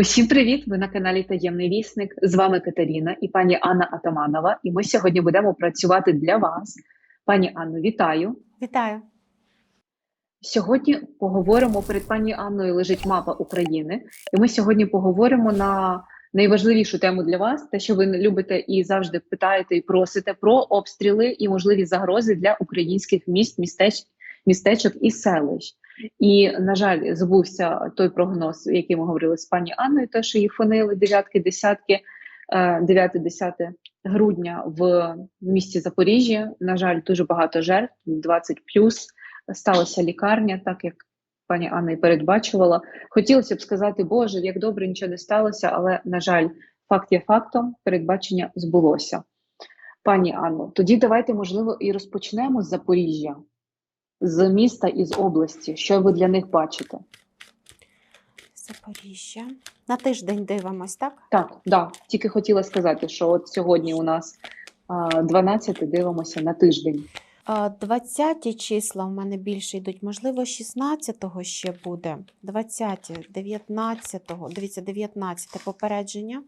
Усім привіт! Ви на каналі Таємний Вісник. З вами Катерина і пані Анна Атаманова. І ми сьогодні будемо працювати для вас. Пані Анно, вітаю! Вітаю. Сьогодні поговоримо перед пані Анною лежить мапа України, і ми сьогодні поговоримо на найважливішу тему для вас, те, що ви любите і завжди питаєте і просите про обстріли і можливі загрози для українських міст, містеч, містечок і селищ. І, на жаль, забувся той прогноз, який ми говорили з пані Анною, те, що її фонили дев'ятки, десятки, 9-10 грудня в місті Запоріжжя. На жаль, дуже багато жертв, 20 плюс. Сталася лікарня, так як пані Анна і передбачувала. Хотілося б сказати, Боже, як добре нічого не сталося, але, на жаль, факт є фактом, передбачення збулося. Пані Анно, тоді давайте, можливо, і розпочнемо з Запоріжжя, з міста і з області. Що ви для них бачите? Запоріжжя. На тиждень дивимось, так? Так, да. Тільки хотіла сказати, що от сьогодні у нас а, 12 дивимося на тиждень. А, 20 числа в мене більше йдуть. Можливо, 16-го ще буде. 20, 19-го. Дивіться, 19 попередження.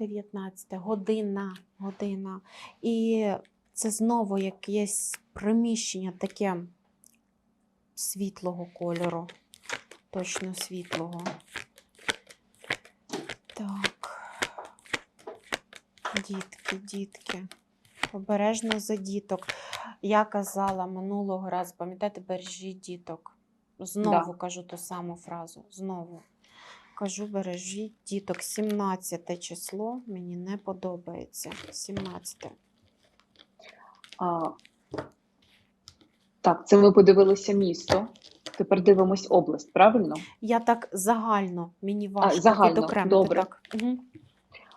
19 година, година. І це знову якесь приміщення таке світлого кольору. Точно світлого. Так. Дітки, дітки. Обережно за діток. Я казала минулого разу, пам'ятаєте, бережіть діток. Знову Да. кажу ту саму фразу. Знову. Кажу, бережіть діток. 17 число мені не подобається. 17. А, так, це ми подивилися місто. Тепер дивимось область, правильно? Я так загально, мені важко загально, відокремити. добре. Так. Угу.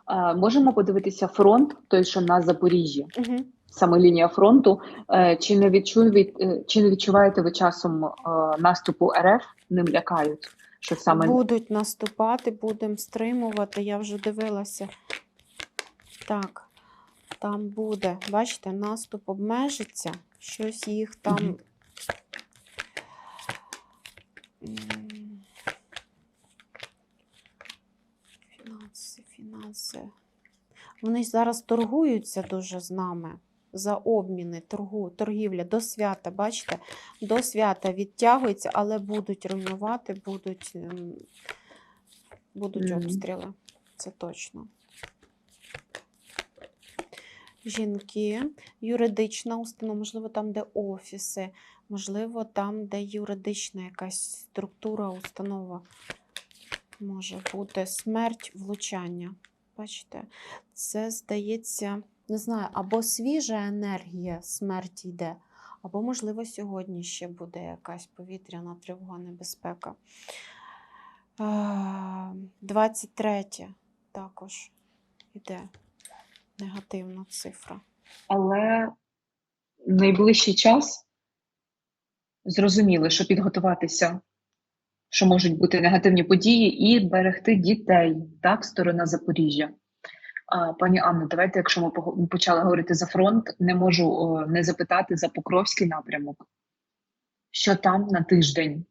А, можемо подивитися фронт, той, що на Запоріжжі, Угу. саме лінія фронту. Е, чи не відчуєте, чи не відчуваєте ви часом е, наступу РФ? Ним лякають, що саме Будуть наступати, будемо стримувати. Я вже дивилася. Так, там буде, бачите, наступ обмежиться, щось їх там. Фінанси, фінанси. Вони зараз торгуються дуже з нами за обміни, торгу, торгівля до свята, бачите? До свята відтягується, але будуть руйнувати, будуть, ем, будуть обстріли. Це точно. Жінки, юридична установа, можливо, там, де офіси, можливо, там, де юридична якась структура, установа. Може бути смерть, влучання. Бачите, це здається, не знаю, або свіжа енергія смерті йде, або, можливо, сьогодні ще буде якась повітряна тривога, небезпека. 23 також іде негативна цифра. але найближчий час зрозуміли, що підготуватися, що можуть бути негативні події, і берегти дітей, так, сторона Запоріжжя. А, пані Анно, давайте, якщо ми почали говорити за фронт, не можу о, не запитати за Покровський напрямок. Що там на тиждень?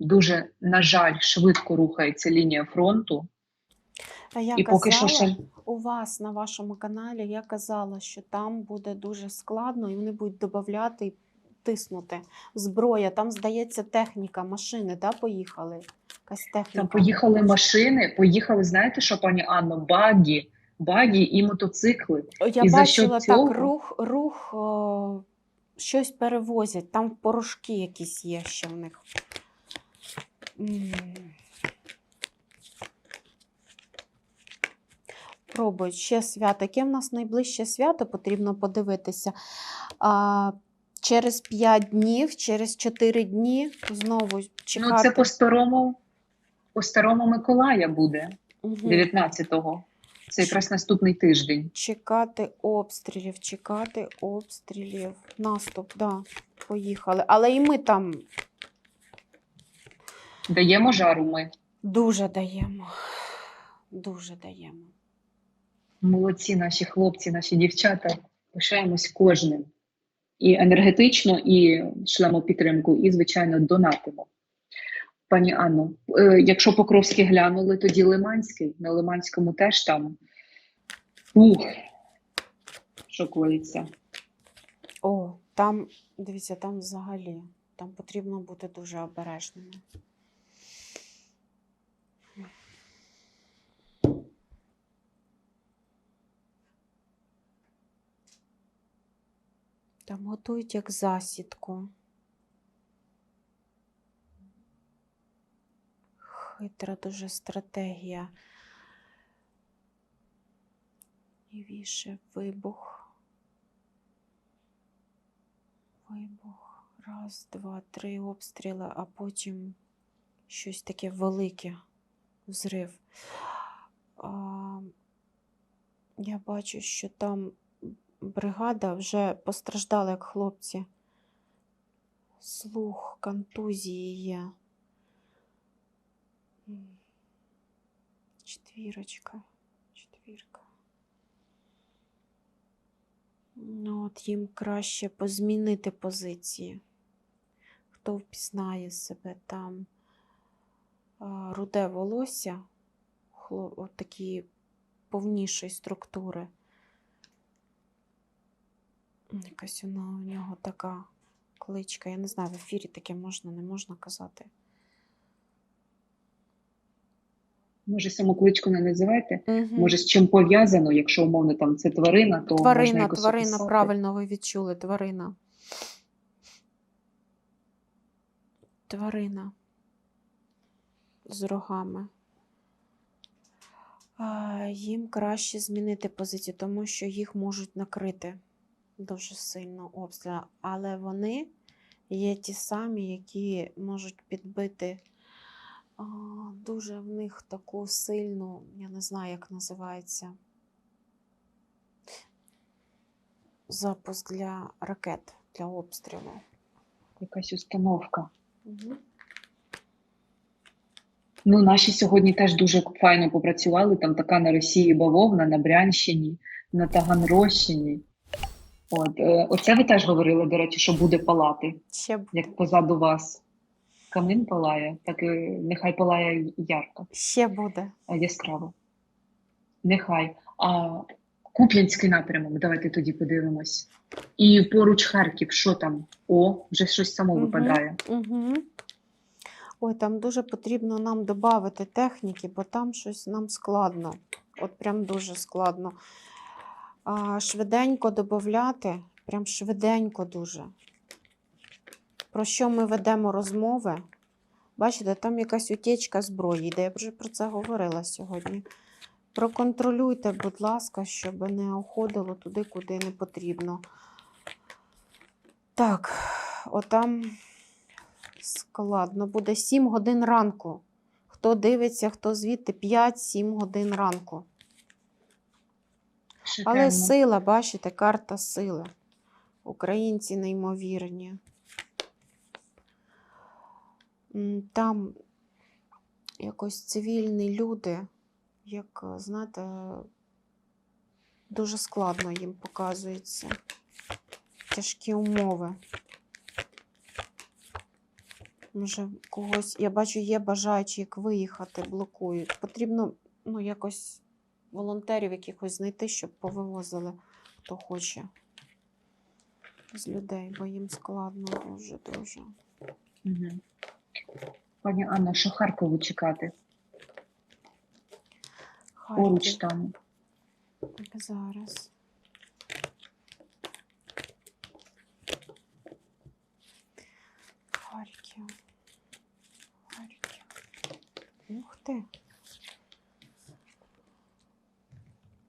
Дуже, на жаль, швидко рухається лінія фронту, А я і поки що ще у вас на вашому каналі я казала, що там буде дуже складно, і вони будуть додати і тиснути. Зброя, там, здається, техніка, машини, да, поїхали. Якась техніка. Там поїхали машини, поїхали, знаєте що, пані Анно, багі, багі і мотоцикли. Я і за бачила цього? так, рух, рух о, щось перевозять, там порошки якісь є ще в них. М. Пробують ще свято. Яке в нас найближче свято потрібно подивитися. А, через 5 днів, через 4 дні знову чекати. Ну, це по старому, по старому Миколая буде, Мгм. 19-го. Це якраз наступний тиждень. Чекати обстрілів, чекати обстрілів. Наступ, да, поїхали. Але і ми там Даємо жару ми. дуже даємо. Дуже даємо. Молодці наші хлопці, наші дівчата. Пишаємось кожним. І енергетично, і шлемо підтримку, і, звичайно, донатимо. Пані Анно, е, якщо Покровський глянули, тоді Лиманський. На Лиманському теж там. Ух, шокується. О, там, дивіться, там взагалі. Там потрібно бути дуже обережними. Там готують як засідку. Хитра дуже стратегія. І віше вибух. Вибух. Раз, два, три обстріли, а потім щось таке велике взрив. А, я бачу, що там бригада вже постраждала, як хлопці. Слух, контузії є. Четвірочка, четвірка. Ну, от їм краще позмінити позиції. Хто впізнає себе там руде волосся, от такі повнішої структури. Якась вона у нього така кличка. Я не знаю, в ефірі таке можна, не можна казати. Може, саму кличку не називайте? Угу. Може, з чим пов'язано, якщо умовно там це тварина, то можна Тварина, якось тварина, описати. правильно ви відчули, тварина. Тварина з рогами. Їм краще змінити позицію, тому що їх можуть накрити дуже сильно обстріл. Але вони є ті самі, які можуть підбити а, дуже в них таку сильну, я не знаю, як називається. запуск для ракет для обстрілу. Якась установка. Угу. Ну, наші сьогодні теж дуже файно попрацювали. Там така на Росії бавовна, на Брянщині, на Таганрощині. От, е, оце ви теж говорили, до речі, що буде палати, Ще, б- як позаду вас. Камин палає, так і нехай палає ярко, ще буде. яскраво. Нехай. А Куп'янський напрямок, давайте тоді подивимось. І поруч Харків, що там? О, вже щось само випадає. Угу. Ой, там дуже потрібно нам додати техніки, бо там щось нам складно. От прям дуже складно. Швиденько додати, прям швиденько дуже. Про що ми ведемо розмови? Бачите, там якась утічка зброї йде. Я вже про це говорила сьогодні. Проконтролюйте, будь ласка, щоб не уходило туди, куди не потрібно. Так, отам складно буде 7 годин ранку. Хто дивиться, хто звідти 5-7 годин ранку. Але сила, бачите, карта сили. Українці неймовірні. Там якось цивільні люди, як, знаєте, дуже складно їм показується. Тяжкі умови. Може, когось, я бачу, є бажаючі, як виїхати, блокують. Потрібно ну, якось волонтерів якихось знайти, щоб повивозили, хто хоче з людей, бо їм складно дуже дуже. Мгм. Пані Анна, що Харкову чекати? Поруч Харків. там. Зараз. Харків. Харків. Ух ти.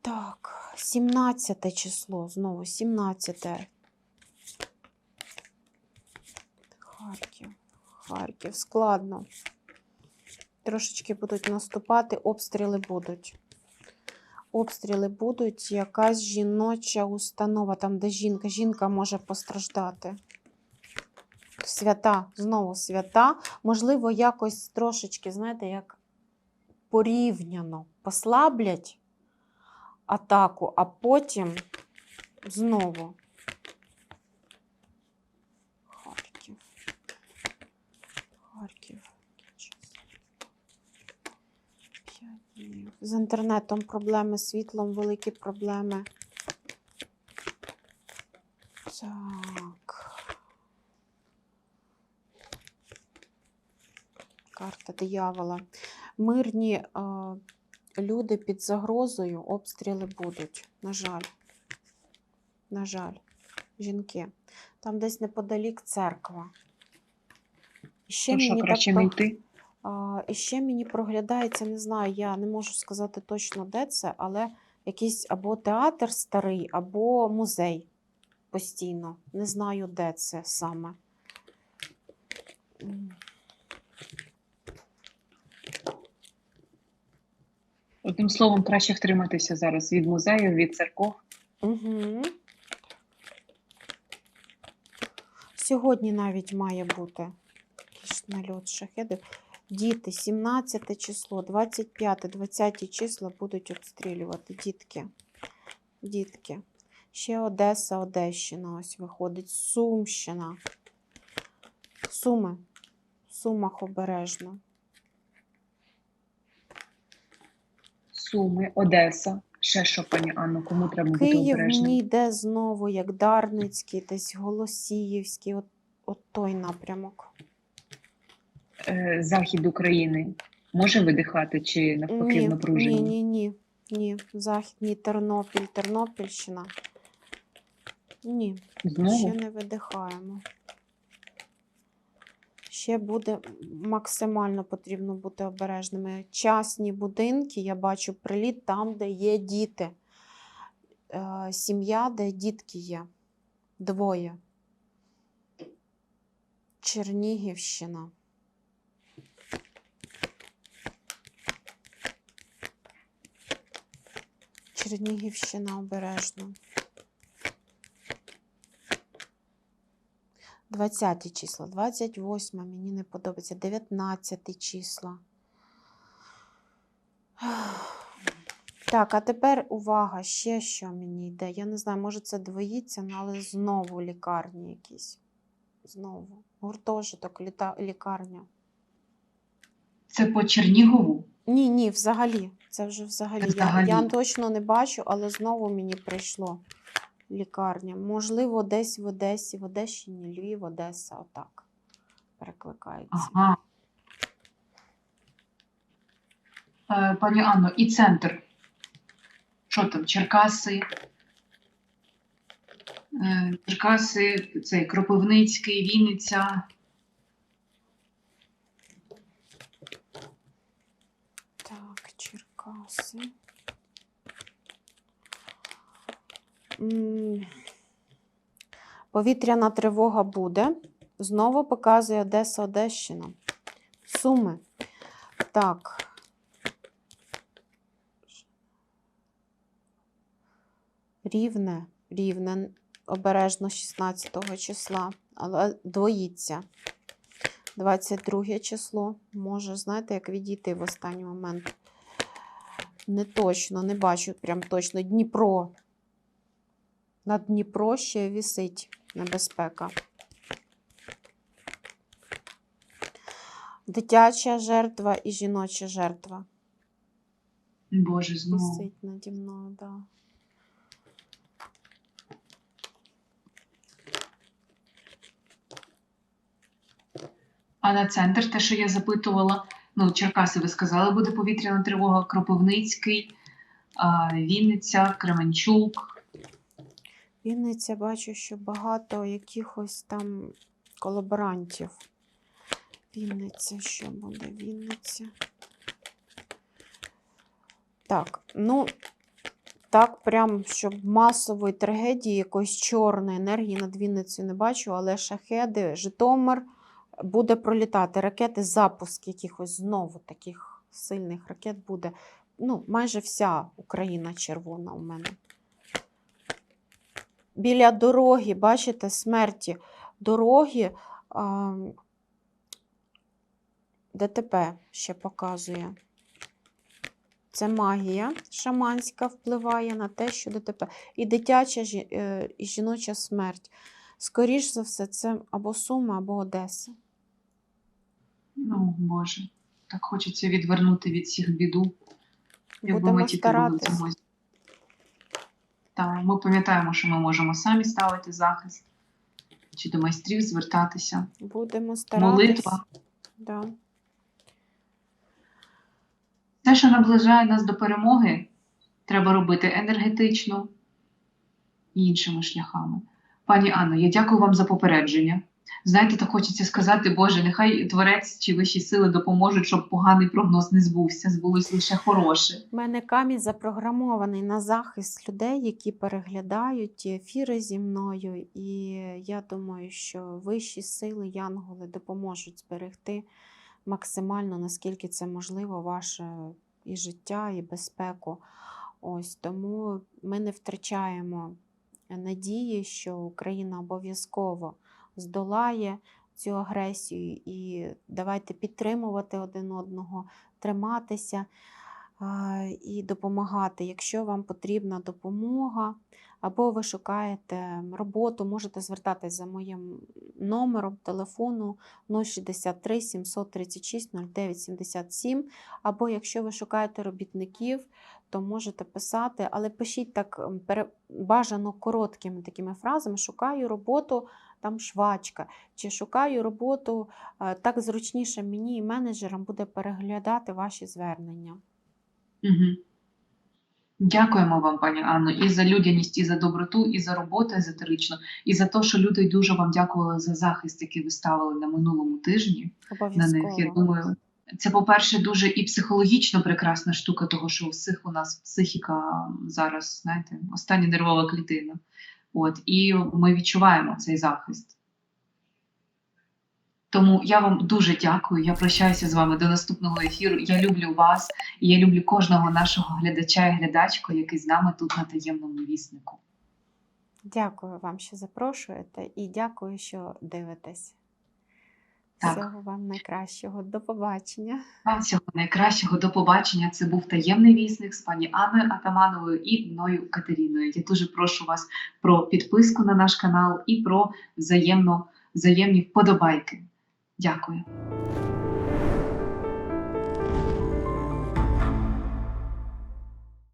Так, 17 число, знову 17. Харків. Харків. Складно. Трошечки будуть наступати, обстріли будуть. Обстріли будуть, якась жіноча установа, там, де жінка, жінка може постраждати. Свята, знову свята. Можливо, якось трошечки, знаєте, як порівняно послаблять атаку, а потім знову Харків. Харків. З інтернетом проблеми, світлом, великі проблеми. Так. Карта диявола. Мирні. Е, люди під загрозою, обстріли будуть. На жаль. На жаль, жінки. Там десь неподалік церква. І Ще що, мені краще так йти? а, і ще мені проглядається, не знаю, я не можу сказати точно, де це, але якийсь або театр старий, або музей постійно. Не знаю, де це саме. Одним словом, краще втриматися зараз від музею, від церков. Угу. Сьогодні навіть має бути якийсь нальот шахедів. Діти, 17 число, 25, 20 числа будуть обстрілювати. Дітки. Дітки. Ще Одеса, Одещина ось виходить. Сумщина. Суми. Сумах обережно. Суми, Одеса. Ще що, пані Анно, кому треба бути Київ обережним? мені йде знову, як Дарницький, десь Голосіївський, от, от той напрямок. Е, Захід України може видихати чи навпаки Ні, в напруженні? ні, ні, ні, ні. Західній Тернопіль, Тернопільщина. Ні, Знову? ще не видихаємо. Ще буде максимально потрібно бути обережними. Частні будинки, я бачу приліт там, де є діти. Е, Сім'я, де дітки є. Двоє. Чернігівщина. Чернігівщина обережно. 20 числа, 28 мені не подобається, 19 числа. Так, а тепер увага, ще що мені йде. Я не знаю, може це двоїться, ну, але знову лікарні якісь. Знову. Гуртожиток, літа, лікарня. Це по Чернігову? Ні, ні, взагалі. Це вже взагалі. Взагалі. Я, я точно не бачу, але знову мені прийшло лікарня. Можливо, десь в Одесі, в Одещині, Львів, Одеса, отак перекликається. Ага. Е, Пані Анно, і центр. Що там? Черкаси? Е, Черкаси, цей Кропивницький, Вінниця. Так, Черкаси. Повітряна тривога буде. Знову показує Одеса, Одещина. Суми. Так. Рівне, рівне, обережно 16 числа, але двоїться. 22 число. Може, знаєте, як відійти в останній момент. Не точно, не бачу прям точно. Дніпро. Над Дніпро ще вісить небезпека. Дитяча жертва і жіноча жертва. Боже, знову. Висить наді мною, да. А на центр, те, що я запитувала, ну, Черкаси, ви сказали, буде повітряна тривога, Кропивницький, Вінниця, Кременчук. Вінниця бачу, що багато якихось там колаборантів. Вінниця, що буде? Вінниця. Так, ну, так, прям, щоб масової трагедії, якоїсь чорної енергії над Вінницею не бачу, але шахеди, Житомир буде пролітати. Ракети, запуск якихось знову таких сильних ракет буде. Ну, майже вся Україна червона у мене біля дороги, бачите, смерті дороги. А, ДТП ще показує. Це магія шаманська впливає на те, що ДТП. І дитяча е, і жіноча смерть. Скоріш за все, це або Суми, або Одеса. Ну, Боже, так хочеться відвернути від всіх біду. Будемо ми Так, ми пам'ятаємо, що ми можемо самі ставити захист, чи до майстрів звертатися. Будемо старатися. Молитва. Да. Те, що наближає нас до перемоги, треба робити енергетично і іншими шляхами. Пані Анно, я дякую вам за попередження. Знаєте, так хочеться сказати, Боже, нехай творець чи вищі сили допоможуть, щоб поганий прогноз не збувся, збулось лише хороше. У мене камінь запрограмований на захист людей, які переглядають ефіри зі мною. І я думаю, що вищі сили, янголи допоможуть зберегти максимально, наскільки це можливо, ваше і життя, і безпеку. Ось тому ми не втрачаємо надії, що Україна обов'язково здолає цю агресію, і давайте підтримувати один одного, триматися і допомагати. Якщо вам потрібна допомога, або ви шукаєте роботу, можете звертатись за моїм номером телефону 063 736 09 77, або якщо ви шукаєте робітників, то можете писати, але пишіть так бажано короткими такими фразами: шукаю роботу там швачка, чи шукаю роботу е, так зручніше мені і менеджерам буде переглядати ваші звернення. Угу. Дякуємо вам, пані Анно, і за людяність, і за доброту, і за роботу езотеричну, і за те, що люди дуже вам дякували за захист, який ви ставили на минулому тижні. на них. Я думаю, це, по-перше, дуже і психологічно прекрасна штука, того, що у всіх у нас психіка зараз, знаєте, остання нервова клітина. От, і ми відчуваємо цей захист. Тому я вам дуже дякую. Я прощаюся з вами до наступного ефіру. Я люблю вас, і я люблю кожного нашого глядача і глядачку, який з нами тут на таємному віснику. Дякую вам, що запрошуєте, і дякую, що дивитесь. Так. Всього вам найкращого. До побачення. Вам всього найкращого до побачення. Це був таємний вісник з пані Анною Атамановою і мною Катеріною. Я дуже прошу вас про підписку на наш канал і про взаємно, взаємні вподобайки. Дякую.